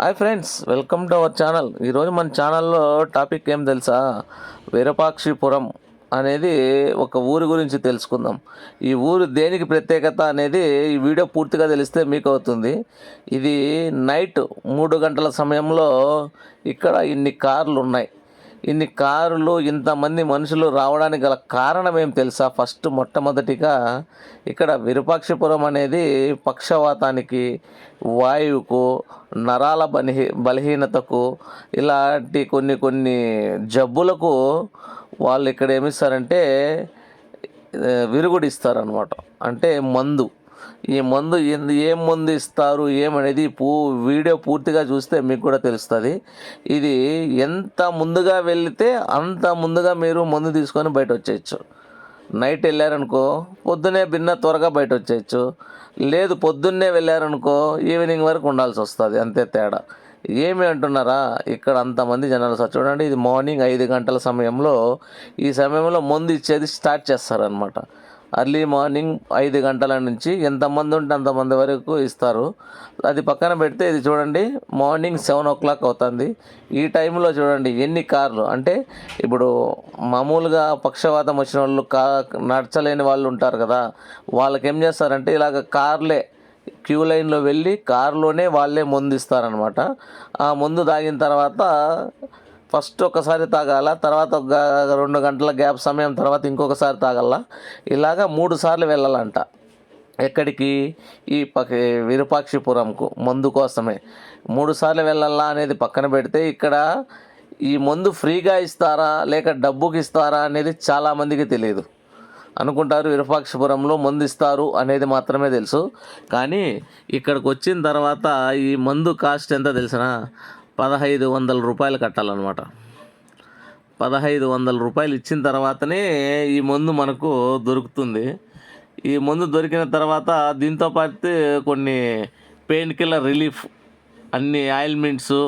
Hi friends welcome to our channel. ఈరోజు మన ఛానల్లో టాపిక్ ఏం తెలుసా? విరపాక్షిపురం అనేది ఒక ఊరి గురించి తెలుసుకుందాం. ఈ ఊరు దేనికి ప్రత్యేకత అనేది ఈ వీడియో పూర్తిగా తెలిస్తే మీకు అవుతుంది ఇది నైట్ మూడు గంటల సమయంలో ఇక్కడ ఇన్ని కార్లు ఉన్నాయి ఇన్ని కార్లు ఇంతమంది మనుషులు రావడానికి గల కారణం ఏం తెలుసా? ఫస్ట్ మొట్టమొదటిగా ఇక్కడ విరూపాక్షపురం అనేది పక్షవాతానికి వాయువుకు నరాల బలహీ బలహీనతకు ఇలాంటి కొన్ని కొన్ని జబ్బులకు వాళ్ళు ఇక్కడ ఏమిస్తారంటే విరుగుడిస్తారనమాట అంటే మందు. ఈ మందు ఏం మందు ఇస్తారు ఏమనేది పూ వీడియో పూర్తిగా చూస్తే మీకు కూడా తెలుస్తుంది. ఇది ఎంత ముందుగా వెళితే అంత ముందుగా మీరు మందు తీసుకొని బయట వచ్చేయచ్చు నైట్ వెళ్ళారనుకో పొద్దునే భిన్న త్వరగా బయట వచ్చేయచ్చు లేదు పొద్దున్నే వెళ్ళారనుకో ఈవినింగ్ వరకు ఉండాల్సి వస్తుంది అంతే తేడా. ఏమి అంటున్నారా? ఇక్కడ అంతమంది జనాలు సార్ చూడండి ఇది మార్నింగ్ ఐదు గంటల సమయంలో ఈ సమయంలో మందు ఇచ్చేది స్టార్ట్ చేస్తారనమాట అర్లీ మార్నింగ్ ఐదు గంటల నుంచి ఎంతమంది ఉంటే అంతమంది వరకు ఇస్తారు. అది పక్కన పెడితే ఇది చూడండి మార్నింగ్ సెవెన్ ఓ క్లాక్ అవుతుంది. ఈ టైంలో చూడండి ఎన్ని కార్లు? అంటే ఇప్పుడు మామూలుగా పక్షవాతం వచ్చిన వాళ్ళు కా నడచలేని వాళ్ళు ఉంటారు కదా. వాళ్ళకి ఏం చేస్తారంటే ఇలాగ కార్లే క్యూ లైన్లో వెళ్ళి కారులోనే వాళ్ళే మందు ఇస్తారనమాట ఆ మందు తాగిన తర్వాత ఫస్ట్ ఒకసారి తాగాల తర్వాత ఒక రెండు గంటల గ్యాప్ సమయం తర్వాత ఇంకొకసారి తాగల ఇలాగా మూడు సార్లు వెళ్ళాలంట. ఎక్కడికి? ఈ పక్క విరూపాక్షిపురంకు మందు కోసమే. మూడు సార్లు వెళ్ళాలా అనేది పక్కన పెడితే ఇక్కడ ఈ మందు ఫ్రీగా ఇస్తారా లేక డబ్బుకి ఇస్తారా అనేది చాలామందికి తెలియదు. అనుకుంటారు విరూపాక్షపురంలో మందు ఇస్తారు అనేది మాత్రమే తెలుసు. కానీ ఇక్కడికి వచ్చిన తర్వాత ఈ మందు కాస్ట్ ఎంత తెలిసినా? పదహైదు వందల రూపాయలు కట్టాలన్నమాట. పదహైదు వందల రూపాయలు ఇచ్చిన తర్వాతనే ఈ మందు మనకు దొరుకుతుంది. ఈ మందు దొరికిన తర్వాత దీంతో పాటు కొన్ని పెయిన్ కిల్లర్ రిలీఫ్ అన్ని ఆయిల్మెంట్స్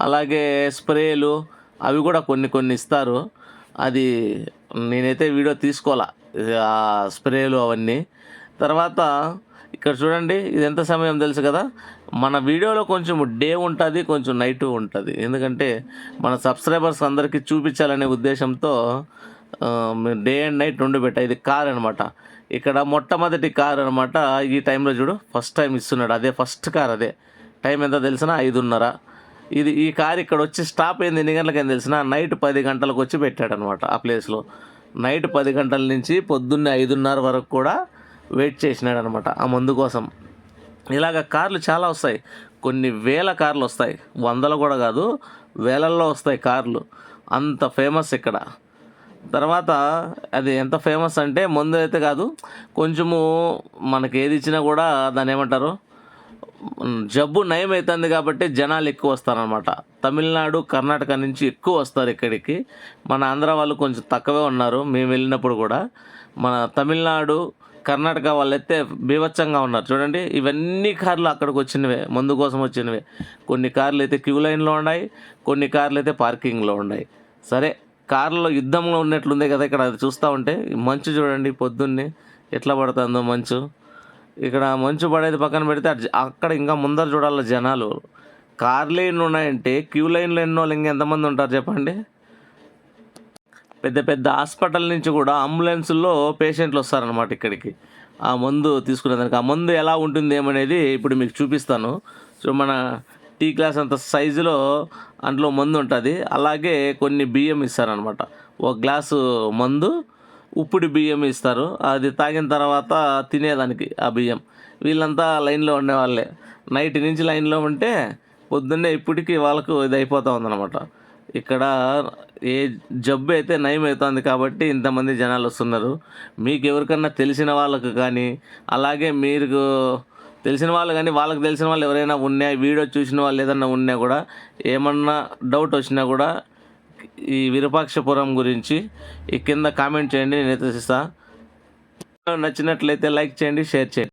అలాగే స్ప్రేలు అవి కూడా కొన్ని కొన్ని ఇస్తారు. అది నేనైతే వీడియో తీసుకోవాలా స్ప్రేలు అవన్నీ. తర్వాత ఇక్కడ చూడండి ఇది ఎంత సమయం తెలుసు కదా? మన వీడియోలో కొంచెం డే ఉంటుంది కొంచెం నైట్ ఉంటుంది. ఎందుకంటే మన సబ్స్క్రైబర్స్ అందరికీ చూపించాలనే ఉద్దేశంతో డే అండ్ నైట్ రెండు పెట్టా. ఇది కార్ అనమాట ఇక్కడ మొట్టమొదటి కార్ అనమాట ఈ టైంలో చూడు ఫస్ట్ టైం ఇస్తున్నాడు. అదే ఫస్ట్ కార్ అదే. టైం ఎంత తెలిసిన ఐదున్నర. ఇది ఈ కార్ ఇక్కడ వచ్చి స్టాప్ అయింది ఎన్ని గంటలకి ఏం తెలిసిన నైట్ పది గంటలకు వచ్చి పెట్టాడనమాట ఆ ప్లేస్లో. నైట్ పది గంటల నుంచి పొద్దున్నే ఐదున్నర వరకు కూడా వెయిట్ చేసినాడు అనమాట ఆ మందు కోసం. ఇలాగ కార్లు చాలా వస్తాయి. కొన్ని వేల కార్లు వస్తాయి. వందలు కూడా కాదు వేలల్లో వస్తాయి కార్లు. అంత ఫేమస్ ఇక్కడ. తర్వాత అది ఎంత ఫేమస్ అంటే మందు అయితే కాదు కొంచెము మనకి ఏది ఇచ్చినా కూడా దాన్ని ఏమంటారు? జబ్బు నయం అవుతుంది కాబట్టి జనాలు ఎక్కువ వస్తారనమాట. తమిళనాడు కర్ణాటక నుంచి ఎక్కువ వస్తారు ఇక్కడికి. మన ఆంధ్ర వాళ్ళు కొంచెం తక్కువే ఉన్నారు. మేము వెళ్ళినప్పుడు కూడా మన తమిళనాడు కర్ణాటక వాళ్ళైతే బీభత్సంగా ఉన్నారు. చూడండి ఇవన్నీ కార్లు అక్కడికి వచ్చినవే మందు కోసం వచ్చినవే. కొన్ని కార్లు అయితే క్యూ లైన్లో ఉన్నాయి కొన్ని కార్లు అయితే పార్కింగ్లో ఉన్నాయి. సరే కార్లో యుద్ధంలో ఉన్నట్లుంది కదా ఇక్కడ అది చూస్తూ ఉంటే. మంచు చూడండి పొద్దున్నే ఎట్లా పడుతుందో మంచు. ఇక్కడ మంచు పడేది పక్కన పెడితే అక్కడ ఇంకా ముందర చూడాలి జనాలు. కార్లు ఎన్ని ఉన్నాయంటే క్యూ లైన్లో ఎన్నో వాళ్ళు ఇంకా ఎంతమంది ఉంటారు చెప్పండి? పెద్ద పెద్ద హాస్పిటల్ నుంచి కూడా అంబులెన్స్లో పేషెంట్లు వస్తారనమాట ఇక్కడికి. ఆ మందు తీసుకునేదానికి. ఆ మందు ఎలా ఉంటుంది ఏమనేది ఇప్పుడు మీకు చూపిస్తాను. సో మన టీ గ్లాస్ అంత సైజులో అందులో మందు ఉంటుంది. అలాగే కొన్ని బియ్యం ఇస్తారనమాట ఒక గ్లాసు మందు ఉప్పుడు బియ్యం ఇస్తారు. అది తాగిన తర్వాత తినేదానికి ఆ బియ్యం. వీళ్ళంతా లైన్లో ఉండేవాళ్ళే. నైట్ నుంచి లైన్లో ఉంటే పొద్దున్నే ఇప్పటికి వాళ్ళకు ఇది అయిపోతూ ఉందన్నమాట. ఇక్కడ ఏ జబ్బు అయితే నయం అవుతుంది కాబట్టి ఇంతమంది జనాలు వస్తున్నారు. మీకు ఎవరికన్నా తెలిసిన వాళ్ళకు కానీ అలాగే మీరు తెలిసిన వాళ్ళు కానీ వాళ్ళకి తెలిసిన వాళ్ళు ఎవరైనా ఉన్నా వీడియో చూసిన వాళ్ళు ఏదన్నా ఉన్నా కూడా ఏమన్నా డౌట్ వచ్చినా కూడా ఈ విరూపాక్షపురం గురించి ఈ కింద కామెంట్ చేయండి. నేను ఇస్తా నచ్చినట్లయితే లైక్ చేయండి షేర్ చేయండి.